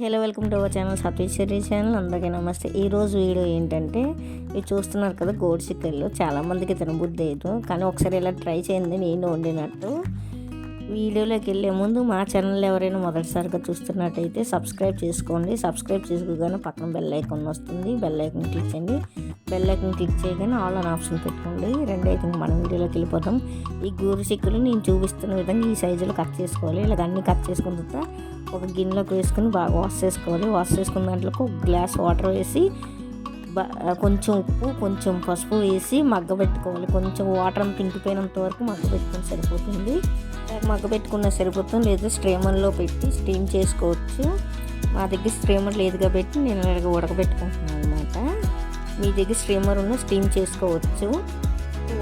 Hello welcome to our channel Satishwari channel. అందరికీ నమస్తే. ఈరోజు వీడియో ఏంటంటే ఇవి చూస్తున్నారు కదా గోడ్ చికెన్లు. చాలామందికి తినబుద్ధి లేదు కానీ ఒకసారి ఇలా ట్రై చేయండి నేను వండినట్టు. వీడియోలోకి వెళ్ళే ముందు మా ఛానల్ ఎవరైనా మొదటిసారిగా చూస్తున్నట్టయితే సబ్స్క్రైబ్ చేసుకోండి. సబ్స్క్రైబ్ చేసుకోగానే పక్కన బెల్ ఐకాన్ వస్తుంది. బెల్ ఐకాన్ క్లిక్ చేయండి. బెల్ ఐకన్ క్లిక్ చేయగానే ఆల్ అని ఆప్షన్ పెట్టుకోండి. రెండు అయితే మనం వీడియోలోకి వెళ్ళిపోతాం ఈ గూరు చిక్కులు నేను చూపిస్తున్న విధంగా ఈ సైజులో కట్ చేసుకోవాలి. ఇలా అన్నీ కట్ చేసుకున్న తర్వాత ఒక గిన్నెలోకి వేసుకొని బాగా వాష్ చేసుకోవాలి. వాష్ చేసుకున్న దాంట్లో ఒక గ్లాస్ వాటర్ వేసి కొంచెం ఉప్పు కొంచెం పసుపు వేసి మగ్గబెట్టుకోవాలి. కొంచెం వాటర్ పిండిపోయినంత వరకు మగ్గబెట్టుకుని సరిపోతుంది. మగ్గబెట్టుకున్న సరిపోతుంది. లేదా స్ట్రీమర్లో పెట్టి స్టీమ్ చేసుకోవచ్చు. మా దగ్గర స్ట్రీమర్ లేదు కాబట్టి నేను ఇలాగ ఉడకబెట్టుకుంటున్నాను. మీ దగ్గర స్ట్రీమర్ ఉన్న స్టీమ్ చేసుకోవచ్చు.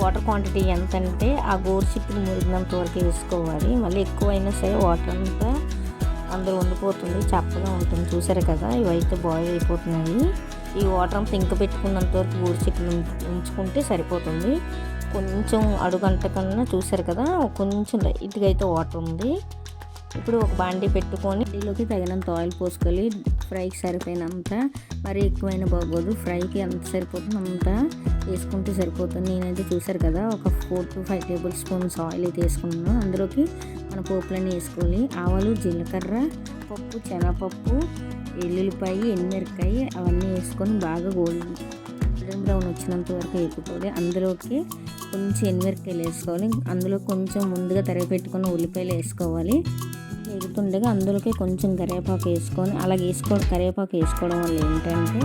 వాటర్ క్వాంటిటీ ఎంత అంటే ఆ గోరు చిక్కులు మురిగినంత వరకు వేసుకోవాలి. మళ్ళీ ఎక్కువైనా సరే వాటర్ అంతా అందులో ఉండిపోతుంది చప్పగా ఉంటుంది. చూసారు కదా ఇవైతే బాయిల్ అయిపోతున్నాయి. ఈ వాటర్ అంతా ఇంక పెట్టుకున్నంత వరకు గోరు ఉంచుకుంటే సరిపోతుంది. కొంచెం అడుగంట కన్నా చూసారు కదా కొంచెం లైట్గా అయితే వాటర్ ఉంది. ఇప్పుడు ఒక బాండీ పెట్టుకొని దీనిలోకి తగినంత ఆయిల్ పోసుకోవాలి ఫ్రైకి సరిపోయినంత మరి ఎక్కువైనా బాగోదు. ఫ్రైకి ఎంత సరిపోతుందంత వేసుకుంటే సరిపోతుంది. నేనైతే చూసారు కదా ఒక four to five table spoons oil అయితే వేసుకున్నాను. అందులోకి మన పోపులన్నీ వేసుకోవాలి ఆవాలు జీలకర్ర పప్పు శనగపప్పు ఎల్లుల్లిపాయ ఎండుమిరకాయ అవన్నీ వేసుకొని బాగా గోల్డెన్ గోల్డెన్ బ్రౌన్ వచ్చినంత వరకు వేపుకోవాలి. అందులోకి కొంచెం ఎండుమిరకాయలు వేసుకోవాలి. అందులో కొంచెం ముందుగా తరిగి పెట్టుకున్న ఉల్లిపాయలు వేసుకోవాలి. వేగుతుండగా అందులోకి కొంచెం కరివేపాకు వేసుకొని అలాగే వేసుకో కరివేపాకు వేసుకోవడం వల్ల ఏంటంటే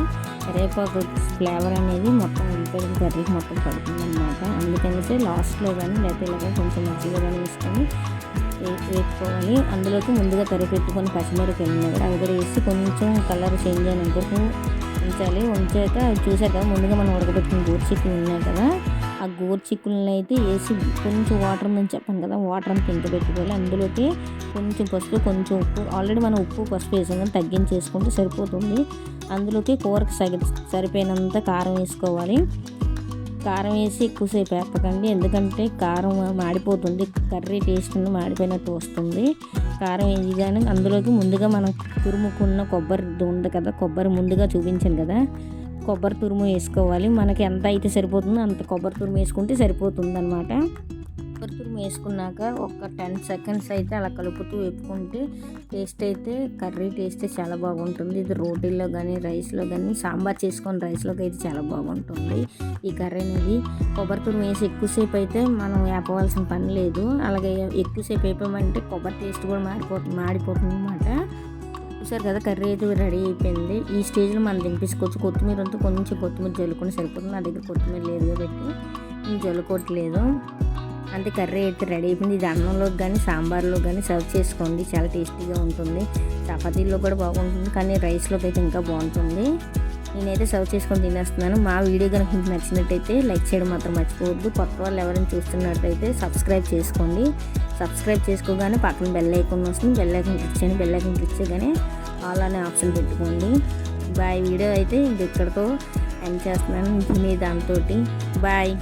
కరివేపాకు ఫ్లేవర్ అనేది మొత్తం వెళ్ళిపోయిన కర్రీకి మొత్తం పడుతుందన్నమాట. అందుకనేసి లాస్ట్లో కానీ లేకపోతే ఇలాగ కొంచెం మజ్జిగ కానీ వేసుకొని వేసుకోవాలి అందులోకి ముందుగా తరిగి పెట్టుకొని పచ్చిమిరపకాయలు ఉన్నాయి అవి కూడా వేసి కొంచెం కలర్ చేంజ్ అయినందుకు ఉంచాలి. ఉంచాక చూసాక ముందుగా మనం ఉడకబెట్టిన గోరు చిక్కులు ఉన్నాయి కదా ఆ గోరు చిక్కులను అయితే వేసి కొంచెం వాటర్ ఉందని చెప్పాను కదా వాటర్ అంతా ఇంక పెట్టుకోవాలి. అందులోకి కొంచెం పసుపు కొంచెం ఉప్పు. ఆల్రెడీ మనం ఉప్పు పసుపు వేసాం కానీ తగ్గించేసుకుంటే సరిపోతుంది. అందులోకి కూరకు సరి సరిపోయినంత కారం వేసుకోవాలి. కారం వేసి ఎక్కువసేపు వేపకండి. ఎందుకంటే కారం మాడిపోతుంది కర్రీ టేస్ట్ మాడిపోయినట్టు వస్తుంది. కారం వేయగానే అందులోకి ముందుగా మనం తురుముకున్న కొబ్బరి ఉంది కదా కొబ్బరి ముందుగా చూపించాను కదా కొబ్బరి తురుము వేసుకోవాలి. మనకి ఎంత అయితే సరిపోతుందో అంత కొబ్బరి తురుము వేసుకుంటే సరిపోతుంది అనమాట కొబ్బరి తురుము వేసుకున్నాక ఒక టెన్ సెకండ్స్ అయితే అలా కలుపుతూ వేపుకుంటే టేస్ట్ అయితే కర్రీ టేస్ట్ చాలా బాగుంటుంది. ఇది రోటీల్లో కానీ రైస్లో కానీ సాంబార్ చేసుకొని రైస్లోకి అయితే చాలా బాగుంటుంది. ఈ కర్రీ అనేది కొబ్బరి తురుము వేసి ఎక్కువసేపు అయితే మనం వేపవలసిన పని లేదు. అలాగే ఎక్కువసేపు వేపామంటే కొబ్బరి టేస్ట్ కూడా మారిపోతుంది మాడిపోతుంది అనమాట చూసారు కదా కర్రీ అయితే రెడీ అయిపోయింది. ఈ స్టేజ్లో మనం దింపేసుకోవచ్చు కొత్తిమీర అంతా కొంచెం కొత్తిమీర జల్లుకొని సరిపోతుంది. నా దగ్గర కొత్తిమీర లేదు కాబట్టి నేను జల్లుకోవట్లేదు. అంతే కర్రీ అయితే రెడీ అయిపోయింది. ఇది అన్నంలోకి కానీ సాంబార్లో కానీ సర్వ్ చేసుకోండి. చాలా టేస్టీగా ఉంటుంది. చపాతీల్లో కూడా బాగుంటుంది. కానీ రైస్లోకి అయితే ఇంకా బాగుంటుంది. నేనైతే సర్వ్ చేసుకొని తినేస్తున్నాను. మా వీడియో కనుక మీకు నచ్చినట్టయితే లైక్ చేయడం మాత్రం మర్చిపోవద్దు. కొత్త వాళ్ళు ఎవరైనా చూస్తున్నట్టయితే సబ్స్క్రైబ్ చేసుకోండి. సబ్స్క్రైబ్ చేసుకోగానే పక్కన బెల్ ఐకాన్ వస్తుంది. బెల్ ఐకాన్ క్లిక్ చేయండి. బెల్ ఐకాన్ క్లిక్ చేయగానే ఆల్ అనే ఆప్షన్ పెట్టుకోండి. బాయ్. వీడియో అయితే ఇంక ఇక్కడితో ఎండ్ చేస్తున్నాను. తినే దాంతో బాయ్.